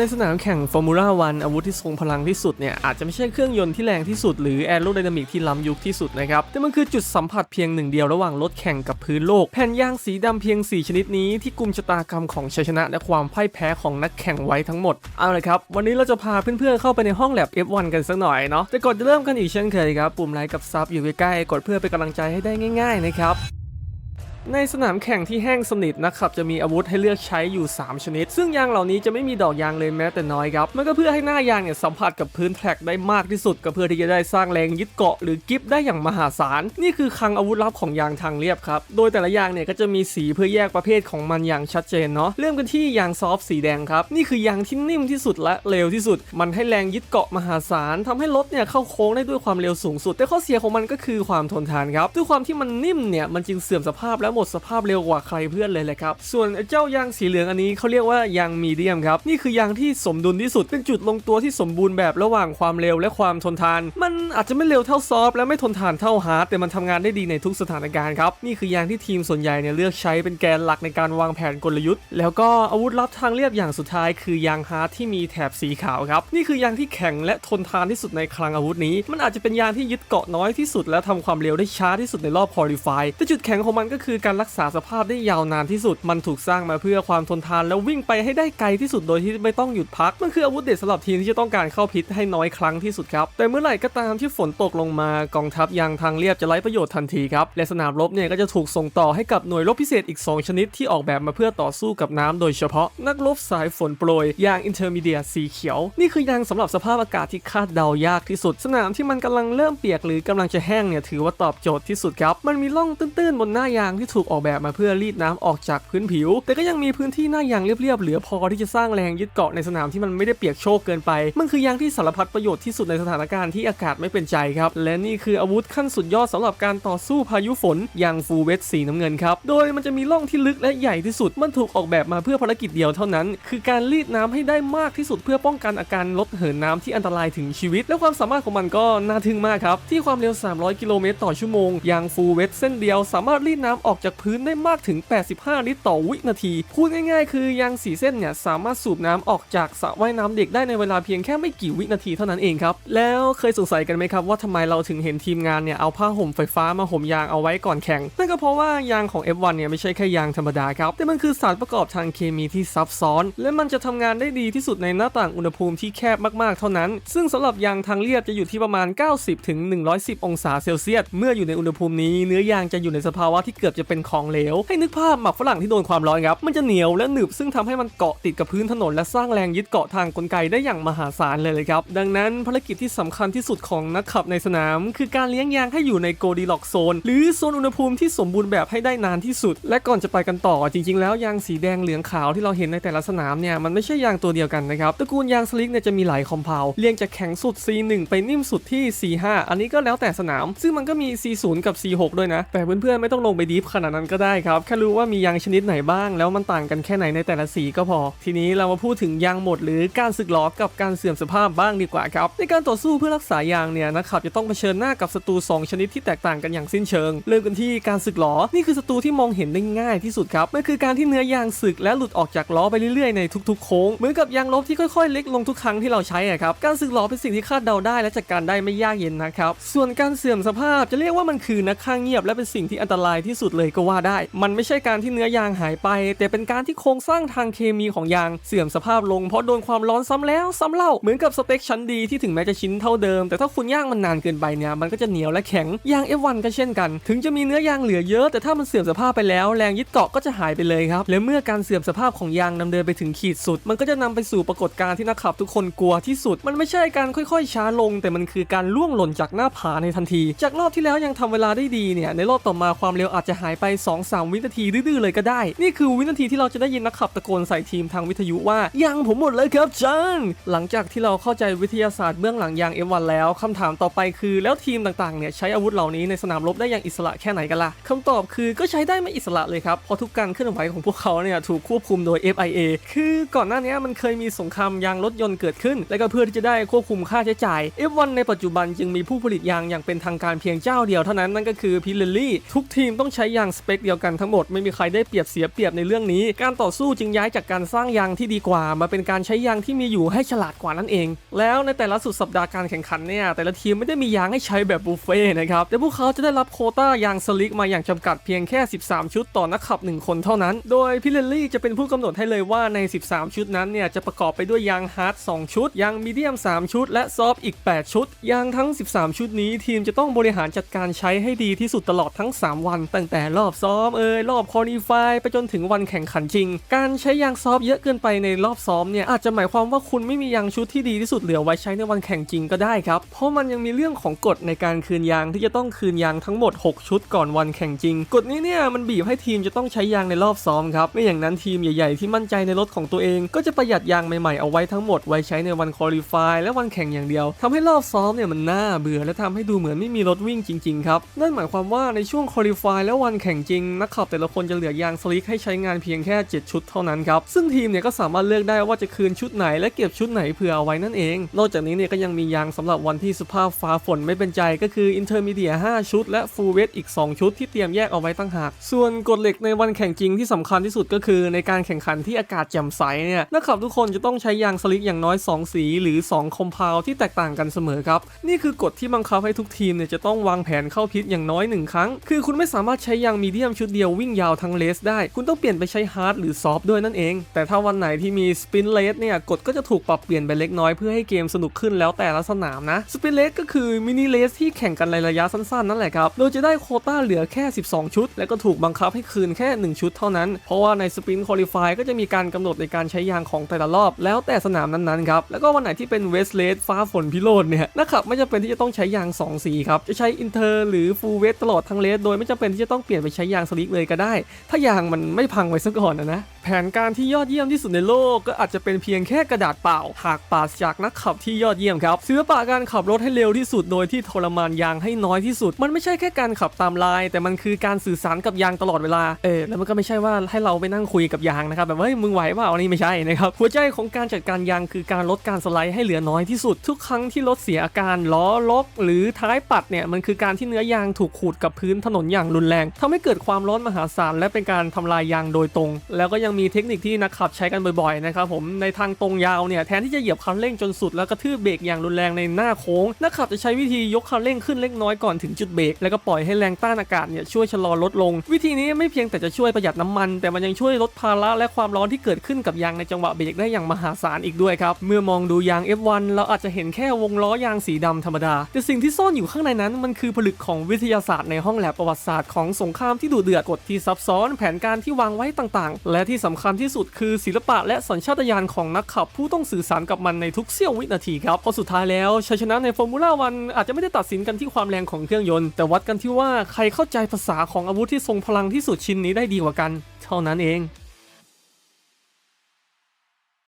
ในสนามแข่งฟอร์มูล่าวันอาวุธที่ทรงพลังที่สุดเนี่ย อาจจะไม่ใช่เครื่องยนต์ที่แรงที่สุดหรือแอโรไดนามิกที่ล้ำยุคที่สุดนะครับ แต่มันคือจุดสัมผัสเพียงหนึ่งเดียวระหว่างรถแข่งกับพื้นโลก แผ่นยางสีดำเพียง 4 ชนิดนี้ที่กุมชะตากรรมของชัยชนะ และความพ่ายแพ้ของนักแข่งไว้ทั้งหมด เอาละครับ วันนี้เราจะพาเพื่อนๆเข้าไปในห้องแลบ F1 กันสักหน่อยเนาะแต่ก่อนจะเริ่มกันอีกเช่นเคยครับปุ่มไลค์กับซับอยู่ใกล้ๆกดเพื่อเป็นกำลังใจให้ได้ง่าย ๆ นะครับ ในสนามแข่งที่แห้งสนิทนะครับจะมีอาวุธให้เลือกใช้อยู่ 3 ชนิด ซึ่งยางเหล่านี้จะไม่มีดอกยางเลยแม้แต่น้อยครับ มันก็เพื่อให้หน้ายางเนี่ยสัมผัสกับพื้นแทร็กได้มากที่สุด ก็เพื่อที่จะได้สร้างแรงยึดเกาะหรือกิฟได้อย่างมหาศาล นี่คือคลังอาวุธลับของยางทางเรียบครับ โดยแต่ละยางเนี่ยก็จะมีสีเพื่อแยกประเภทของมันอย่างชัดเจนเนาะ เริ่มกันที่ยางซอฟต์สีแดงครับ นี่คือยางที่นิ่มที่สุดและเร็วที่สุด มันให้แรงยึดเกาะมหาศาลทำให้รถเนี่ยเข้าโค้งได้ด้วยความเร็วสูงสุด แต่ข้อเสียของมันก็คือความทนทานครับด้วยความที่มันนิ่มเนี่ยมันจึงเสื่อมสภาพและหมดสภาพเร็วกว่าใครเพื่อนเลยแหละครับ ส่วนเจ้ายางสีเหลืองอันนี้เขาเรียกว่ายางมีเดียมครับ นี่คือยางที่สมดุลที่สุด เป็นจุดลงตัวที่สมบูรณ์แบบระหว่างความเร็วและความทนทาน มันอาจจะไม่เร็วเท่าซอฟและไม่ทนทานเท่าฮาร์ดแต่มันทำงานได้ดีในทุกสถานการณ์ครับ นี่คือยางที่ทีมส่วนใหญ่เนี่ยเลือกใช้เป็นแกนหลักในการวางแผนกลยุทธ์ แล้วก็อาวุธลับทางเรียบอย่างสุดท้ายคือยางฮาร์ดที่มีแถบสีขาวครับ นี่คือยางที่แข็งและทนทานที่สุดในคลังอาวุธนี้ มันอาจจะเป็นยางที่ยึดเกาะน้อยที่สุด และทำความเร็วได้ช้าที่สุดในรอบคอลิฟายแต่จุดแข็งของมันก็คือการรักษาสภาพได้ยาวนานที่สุด มันถูกสร้างมาเพื่อความทนทานแล้ววิ่งไปให้ได้ไกลที่สุดโดยที่ไม่ต้องหยุดพัก มันคืออาวุธเด็ดสำหรับทีมที่จะต้องการเข้าพิษให้น้อยครั้งที่สุดครับ แต่เมื่อไหร่ก็ตามที่ฝนตกลงมากองทัพยางทางเรียบจะไร้ประโยชน์ทันทีครับ และสนามรบเนี่ยก็จะถูกส่งต่อให้กับหน่วยรบพิเศษอีก 2 ชนิดที่ออกแบบมาเพื่อต่อสู้กับน้ำโดยเฉพาะ นักรบสายฝนโปรยยางอินเตอร์มีเดียสีเขียว นี่คือยางสำหรับสภาพอากาศที่คาดเดายากที่สุด สนามที่มันกำลังเริ่มเปียกหรือกำลังจะแห้งเนี่ยถือว่าตอบโจทย์ที่สุดครับ มันมีร่องตื้นๆบนหน้ายางที่ถูกออกแบบมาเพื่อรีดน้ำออกจากพื้นผิว แต่ก็ยังมีพื้นที่หน้ายางเรียบๆเหลือพอที่จะสร้างแรงยึดเกาะในสนามที่มันไม่ได้เปียกโชกเกินไป มันคือยางที่สารพัดประโยชน์ที่สุดในสถานการณ์ที่อากาศไม่เป็นใจครับ และนี่คืออาวุธขั้นสุดยอดสำหรับการต่อสู้พายุฝนอย่างฟูเวสสีน้ำเงินครับ โดยมันจะมีร่องที่ลึกและใหญ่ที่สุด มันถูกออกแบบมาเพื่อภารกิจเดียวเท่านั้น คือการรีดน้ำให้ได้มากที่สุดเพื่อป้องกันอาการลดเหินน้ำที่อันตรายถึงชีวิต และความสามารถของมันก็น่าทึ่งมากครับที่ความเร็ว 300 กิโลเมตรต่อชั่วโมงยางฟูเวสเส้นเดียวสามารถรีดน้ำออกจากพื้นได้มากถึง 85 ลิตรต่อวินาที พูดง่ายๆ คือยางสีเส้นเนี่ยสามารถสูบน้ำออกจากสระว่ายน้ำเด็กได้ในเวลาเพียงแค่ไม่กี่วินาทีเท่านั้นเองครับ แล้วเคยสงสัยกันไหมครับว่าทำไมเราถึงเห็นทีมงานเนี่ยเอาผ้าห่มไฟฟ้ามาห่มยางเอาไว้ก่อนแข่ง นั่นก็เพราะว่ายางของ F1 เนี่ยไม่ใช่แค่ยางธรรมดาครับ แต่มันคือสารประกอบทางเคมีที่ซับซ้อน และมันจะทำงานได้ดีที่สุดในหน้าต่างอุณหภูมิที่แคบมากๆ เท่านั้น ซึ่งสำหรับยางทางเรียบจะอยู่ที่ประมาณ 90ถึง110 องศาเซลเซียส เมื่ออยู่ในอุณหภูมินี้เนื้อยางจะอยู่ในสภาวะที่เกือบจะเป็นของเหลว ให้นึกภาพหมักฝรั่งที่โดนความร้อนครับ มันจะเหนียวและหนึบซึ่งทำให้มันเกาะติดกับพื้นถนนและสร้างแรงยึดเกาะทางกลไกได้อย่างมหาศาลเลยเลยครับ ดังนั้นภารกิจที่สำคัญที่สุดของนักขับในสนาม คือการเลี้ยงยางให้อยู่ในโกดีล็อกโซน หรือโซนอุณหภูมิที่สมบูรณ์แบบให้ได้นานที่สุด และก่อนจะไปกันต่อจริง ๆ แล้วยางสีแดงเหลืองขาวที่เราเห็นในแต่ละสนามเนี่ยมันไม่ใช่ยางตัวเดียวกันนะครับตระกูลยางสลิกเนี่ยจะมีหลายคอมเพลเรียงจากแข็งสุด C1 ไปนิ่มสุดที่ C5 อันนี้ก็แล้วแต่สนาม ซึ่งมันก็มี C0 กับ C6 ด้วยนะ แต่เพื่อนๆไม่ต้องลงไปดีฟขนาดนั้นก็ได้ครับแค่รู้ว่ามียางชนิดไหนบ้าง แล้วมันต่างกันแค่ไหนในแต่ละสีก็พอ ทีนี้เรามาพูดถึงยางหมดหรือการสึกหรอกับการเสื่อมสภาพบ้างดีกว่าครับในการต่อสู้เพื่อรักษายางเนี่ยนักขับจะต้องเผชิญหน้ากับศัตรูสองชนิดที่แตกต่างกันอย่างสิ้นเชิง เริ่มกันที่การสึกหรอนี่คือศัตรูที่มองเห็นได้ง่ายที่สุดครับมันคือการที่เนื้อยางสึกและหลุดออกจากล้อไปเรื่อยๆในทุกๆโค้งเหมือนกับยางลบที่ค่อยๆ เล็กลงทุกครั้งที่เราใช้อะครับการสึกหรอเป็นสิ่งที่คาดเดาได้และจัดการได้ไม่ยากเย็นนะครับส่วนการเสื่อมสภาพจะเรียกว่ามันคือนักฆ่าเงียบและเป็นสิ่งที่อันตรายที่สุดเลยก็ว่าได้ มันไม่ใช่การที่เนื้อยางหายไป แต่เป็นการที่โครงสร้างทางเคมีของยางเสื่อมสภาพลงเพราะโดนความร้อนซ้ำแล้วซ้ำเล่าเหมือนกับสเต็กชั้นดีที่ถึงแม้จะชิ้นเท่าเดิม แต่ถ้าคุณย่างมันนานเกินไปเนี่ยมันก็จะเหนียวและแข็งยาง F1 ก็เช่นกัน ถึงจะมีเนื้อยางเหลือเยอะ แต่ถ้ามันเสื่อมสภาพไปแล้วแรงยึดเกาะก็จะหายไปเลยครับและเมื่อการเสื่อมสภาพของยางนำเดินไปถึงขีดสุด มันก็จะนำไปสู่ปรากฏการณ์ที่นักขับทุกคนกลัวที่สุด มันไม่ใช่การค่อยๆ ช้าลง แต่มันคือการล่วงหล่นจากหน้าผาในทันที จากรอบที่แล้วยังทำเวลาได้ดีเนี่ยในรอบต่อมาความเร็วอาจจะหายไป 2-3 วินาทีดื้อๆเลยก็ได้ นี่คือวินาทีที่เราจะได้ยินนักขับตะโกนใส่ทีมทางวิทยุว่ายางผมหมดเลยครับจันหลังจากที่เราเข้าใจวิทยาศาสตร์เบื้องหลังยาง F1 แล้วคำถามต่อไปคือแล้วทีมต่างๆเนี่ยใช้อาวุธเหล่านี้ในสนามรบได้อย่างอิสระแค่ไหนกันล่ะคำตอบคือก็ใช้ได้ไม่อิสระเลยครับเพราะทุกการเคลื่อนไหวของพวกเขาเนี่ยถูกควบคุมโดย FIA คือก่อนหน้านี้มันเคยมีสงครามยางรถยนต์เกิดขึ้น และก็เพื่อที่จะได้ควบคุมค่าใช้จ่าย F1 ในปัจจุบันจึงมีผู้ผลิตยางอย่างเป็นทางการเพียงเจ้าเดียวเท่านั้นนั่นก็คือพิลลี่ทุกทีมต้องใช้ยางางสเปคเดียวกันทั้งหมดไม่มีใครได้เปรียบเสียเปรียบในเรื่องนี้ การต่อสู้จึงย้ายจากการสร้างยางที่ดีกว่า มาเป็นการใช้ยางที่มีอยู่ให้ฉลาดกว่านั่นเอง แล้วในแต่ละสุดสัปดาห์การแข่งขันเนี่ยแต่ละทีมไม่ได้มียางให้ใช้แบบบุฟเฟ่นะครับแต่พวกเขาจะได้รับโคต้ายางสลิกมาอย่างจำกัดเพียงแค่ 13 ชุดต่อนักขับ 1 คนเท่านั้น โดยพี่เลลี่จะเป็นผู้กำหนดให้เลยว่าใน 13 ชุดนั้นเนี่ยจะประกอบไปด้วยยางฮาร์ด2ชุด ยางมีเดียม 3 ชุด และซอฟอีก 8 ชุด ยางทั้ง 13 ชุดนี้ทีมจะต้องบริหารจัดการใช้ให้ดีที่สุดตลอดทั้ง 3 วันตั้งแต่รอบซ้อมเอ่ยรอบคอลี่ฟายไปจนถึงวันแข่งขันจริง การใช้ยางซอฟเยอะเกินไปในรอบซ้อมเนี่ยอาจจะหมายความว่าคุณไม่มียางชุดที่ดีที่สุดเหลือไว้ใช้ในวันแข่งจริงก็ได้ครับ เพราะมันยังมีเรื่องของกฎในการคืนยางที่จะต้องคืนยางทั้งหมด 6 ชุดก่อนวันแข่งจริง กฎนี้เนี่ยมันบีบให้ทีมจะต้องใช้ยางในรอบซ้อมครับ ไม่อย่างนั้นทีมใหญ่ๆที่มั่นใจในรถของตัวเอง ก็จะประหยัดยางใหม่ๆเอาไว้ทั้งหมดไว้ใช้ในวันคอลี่ฟายและวันแข่งอย่างเดียวทำให้รอบซ้อมเนี่ยมันน่าเบื่อและทำให้ดูเหมือนไม่มีรถวิ่งจริงๆครับนั่นหมายความว่าในช่วงคอลี่ฟายและวันแข่งข่งจริง นักขับแต่ละคนจะเหลือยางสลิกให้ใช้งานเพียงแค่ 7 ชุดเท่านั้นครับ ซึ่งทีมเนี่ยก็สามารถเลือกได้ว่าจะคืนชุดไหนและเก็บชุดไหนเผื่อเอาไว้นั่นเอง นอกจากนี้เนี่ยก็ยังมียางสำหรับวันที่สภาพฟ้าฝนไม่เป็นใจก็คืออินเตอร์มีเดีย5ชุด และฟูลเวทอีก 2 ชุดที่เตรียมแยกเอาไว้ตั้งหาก ส่วนกฎเหล็กในวันแข่งจริงที่สำคัญที่สุดก็คือ ในการแข่งขันที่อากาศแจ่มใสเนี่ยนักขับทุกคนจะต้องใช้ยางสลิกอย่างน้อย 2 สีหรือ 2 คอมเพลที่แตกต่างกันเสมอครับนี่คือกฎที่บังคับให้ทุกทีมเนี่ยจะต้องวางแผนเข้าพิษอย่างน้อยหนึ่งครั้ง คือคุณไม่สามารถใช้ยางมีเดียมชุดเดียววิ่งยาวทั้งเลสได้ คุณต้องเปลี่ยนไปใช้ฮาร์ดหรือซอฟด้วยนั่นเอง แต่ถ้าวันไหนที่มีสปินเลสเนี่ยกฎก็จะถูกปรับเปลี่ยนไปเล็กน้อยเพื่อให้เกมสนุกขึ้นแล้วแต่ละสนามนะสปินเลสก็คือมินิเลสที่แข่งกันในระยะสั้นๆนั่นแหละครับโดยจะได้โคต้าเหลือแค่ 12 ชุด และก็ถูกบังคับให้คืนแค่ 1 ชุดเท่านั้น เพราะว่าในสปินคอลี่ฟายก็จะมีการกำหนดในการใช้ยางของแต่ละรอบ แล้วแต่สนามนั้นๆครับแล้วก็วันไหนที่เป็นเวสเลสฟ้าฝนพิโรธเนี่ยนักขับไม่จำเป็นที่จะต้องใช้ยาง 2 สีครับจะใช้อินเตอร์หรือฟูลเวสตลอดทั้งเลสโดยไม่จำเป็นที่จะต้องเปลี่ยนไปใช้ยางสลิกเลยก็ได้ ถ้ายางมันไม่พังไว้ซะก่อนนะนะแผนการที่ยอดเยี่ยมที่สุดในโลกก็อาจจะเป็นเพียงแค่กระดาษเปล่า หากปราศจากนักขับที่ยอดเยี่ยมครับศิลปะการขับรถให้เร็วที่สุดโดยที่ทรมานยางให้น้อยที่สุด มันไม่ใช่แค่การขับตามลาย แต่มันคือการสื่อสารกับยางตลอดเวลาเออแล้วมันก็ไม่ใช่ว่าให้เราไปนั่งคุยกับยางนะครับแบบว่าเฮ้ยมึงไหวเปล่าอันนี้ไม่ใช่นะครับหัวใจของการจัดการยางคือการลดการสไลด์ให้เหลือน้อยที่สุด ทุกครั้งที่รถเสียอาการล้อล็อก หรือท้ายปัดเนี่ยมันคือการที่เนื้อยางถูกขูดกับพื้นถนนอย่างรุนแรงทำให้เกิดความร้อนมหาศาลและเป็นการทำลายยางโดยตรง แล้วก็ยังมีเทคนิคที่นักขับใช้กันบ่อยๆนะครับผมในทางตรงยาวเนี่ยแทนที่จะเหยียบคันเร่งจนสุดแล้วกระทืบเบรกอย่างรุนแรงในหน้าโค้งนักขับจะใช้วิธียกคันเร่งขึ้นเล็กน้อยก่อนถึงจุดเบรกแล้วก็ปล่อยให้แรงต้านอากาศเนี่ยช่วยชะลอลดลง วิธีนี้ไม่เพียงแต่จะช่วยประหยัดน้ำมัน แต่มันยังช่วยลดภาระและความร้อนที่เกิดขึ้นกับยางในจังหวะเบรกได้อย่างมหาศาลอีกด้วยครับเมื่อมองดูยาง F1 เราอาจจะเห็นแค่วงล้อยางสีดำธรรมดา แต่สิ่งที่ซ่อนอยู่ข้างในนั้นมันคือผลึกของวิทยาศาสตร์ในห้องแลบประวัติศาสตร์ของสงครามที่ดุเดือดกฎที่ซับซ้อนแผนการที่วางไว้ต่างๆ และที่สำคัญที่สุดคือศิลปะและสัญชาตญาณของนักขับ ผู้ต้องสื่อสารกับมันในทุกเสี้ยววินาทีครับเพราะสุดท้ายแล้วชัยชนะในฟอร์มูล่าวันอาจจะไม่ได้ตัดสินกันที่ความแรงของเครื่องยนต์ แต่วัดกันที่ว่าใครเข้าใจภาษาของอาวุธที่ทรงพลังที่สุดชิ้นนี้ได้ดีกว่ากัน เท่านั้นเอง